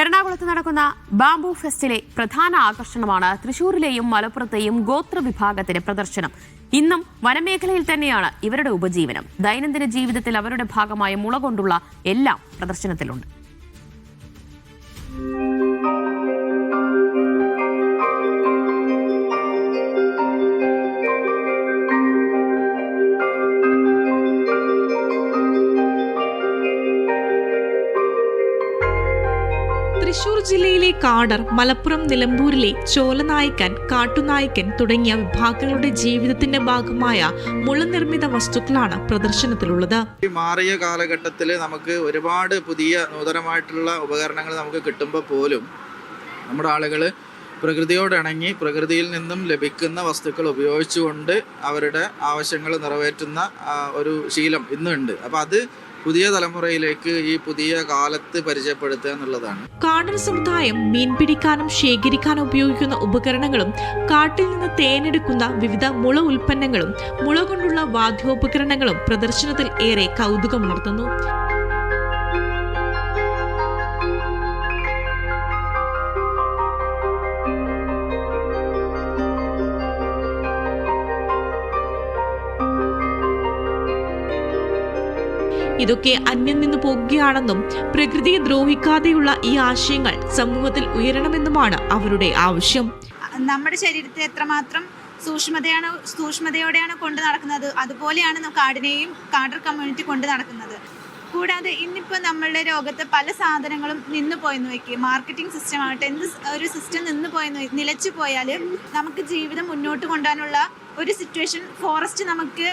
എറണാകുളത്ത് നടക്കുന്ന ബാംബു ഫെസ്റ്റിലെ പ്രധാന ആകർഷണമാണ് തൃശൂരിലെയും മലപ്പുറത്തെയും ഗോത്ര വിഭാഗത്തിന്റെ പ്രദർശനം. ഇന്നും വനമേഖലയിൽ തന്നെയാണ് ഇവരുടെ ഉപജീവനം. ദൈനംദിന ജീവിതത്തിൽ അവരുടെ ഭാഗമായ മുള കൊണ്ടുള്ള എല്ലാം പ്രദർശനത്തിലുണ്ട്. തൃശൂർ ജില്ലയിലെ കാടർ മലപ്പുറം നിലമ്പൂരിലെ ചോലനായ്ക്കൻ കാട്ടുനായ്ക്കൻ തുടങ്ങിയ വിഭാഗങ്ങളുടെ ജീവിതത്തിന്റെ ഭാഗമായ മുളനിർമ്മിത വസ്തുക്കളാണ് പ്രദർശനത്തിലുള്ളത്. ഈ മാറിയ കാലഘട്ടത്തിൽ നമുക്ക് ഒരുപാട് പുതിയ നൂതനമായിട്ടുള്ള ഉപകരണങ്ങൾ നമുക്ക് കിട്ടുമ്പോൾ പോലും നമ്മുടെ ആളുകൾ പ്രകൃതിയോടിണങ്ങി പ്രകൃതിയിൽ നിന്നും ലഭിക്കുന്ന വസ്തുക്കൾ ഉപയോഗിച്ചുകൊണ്ട് അവരുടെ ആവശ്യങ്ങൾ നിറവേറ്റുന്ന ഒരു ശീലം ഇന്നുണ്ട്. അപ്പോൾ അത് പുതിയ തലമുറയിലേക്ക് ഈ പുതിയ കാലത്ത് പരിചയപ്പെടുത്തുക എന്നുള്ളതാണ്. കാടൻ സമുദായം മീൻ പിടിക്കാനും ശേഖരിക്കാനും ഉപയോഗിക്കുന്ന ഉപകരണങ്ങളും കാട്ടിൽ നിന്ന് തേനെടുക്കുന്ന വിവിധ മുള ഉൽപ്പന്നങ്ങളും മുള കൊണ്ടുള്ള വാദ്യോപകരണങ്ങളും പ്രദർശനത്തിൽ ഏറെ കൗതുകമുണർത്തുന്നു. ഇതൊക്കെ അന്യം നിന്ന് പോകുകയാണെന്നും പ്രകൃതിയെ ദ്രോഹിക്കാതെയുള്ള ഈ ആശയങ്ങൾ സമൂഹത്തിൽ ഉയരണമെന്നുമാണ് അവരുടെ ആവശ്യം. നമ്മുടെ ശരീരത്തെ എത്രമാത്രം സൂക്ഷ്മതയാണ് സൂക്ഷ്മതയോടെയാണ് കൊണ്ടു നടക്കുന്നത് അതുപോലെയാണ് കാടിനെയും കാടർ കമ്മ്യൂണിറ്റി കൊണ്ടു നടക്കുന്നത്. കൂടാതെ ഇന്നിപ്പോൾ നമ്മളുടെ രോഗത്തെ പല സാധനങ്ങളും നിന്ന് പോയെന്ന് വയ്ക്കുക മാർക്കറ്റിംഗ് സിസ്റ്റം ആവട്ടെ എന്ത് ഒരു സിസ്റ്റം നിന്ന് പോയെന്ന് നിലച്ചു പോയാൽ നമുക്ക് ജീവിതം മുന്നോട്ട് കൊണ്ടുപോകാനുള്ള ഒരു സിറ്റുവേഷൻ ഫോറസ്റ്റ് നമുക്ക്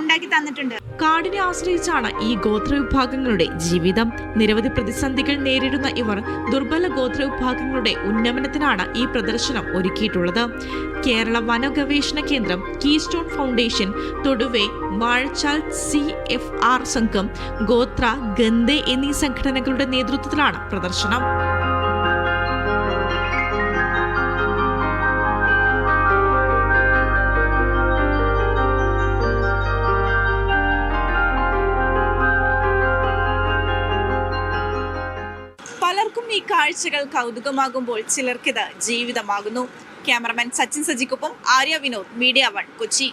ഉണ്ടാക്കി തന്നിട്ടുണ്ട്. കാടിനെ ആശ്രയിച്ചാണ് ഈ ഗോത്ര വിഭാഗങ്ങളുടെ ജീവിതം. നിരവധി പ്രതിസന്ധികൾ നേരിടുന്ന ഇവർ ദുർബല ഗോത്ര വിഭാഗങ്ങളുടെ ഉന്നമനത്തിനാണ് ഈ പ്രദർശനം ഒരുക്കിയിട്ടുള്ളത്. കേരള വനഗവേഷണ കേന്ദ്രം കീസ്റ്റോൺ ഫൗണ്ടേഷൻ തൊടുവെ വാഴച്ചാൽ സി എഫ് ആർ സംഘം ഗോത്ര ഗന്ധെ എന്നീ സംഘടനകളുടെ നേതൃത്വത്തിലാണ് പ്രദർശനം. ഈ കാഴ്ചകൾ കൗതുകമാകുമ്പോൾ ചിലർക്കിത് ജീവിതമാകുന്നു. ക്യാമറമാൻ സച്ചിൻ സജിക്കൊപ്പം ആര്യ വിനോദ് മീഡിയ വൺ കൊച്ചി.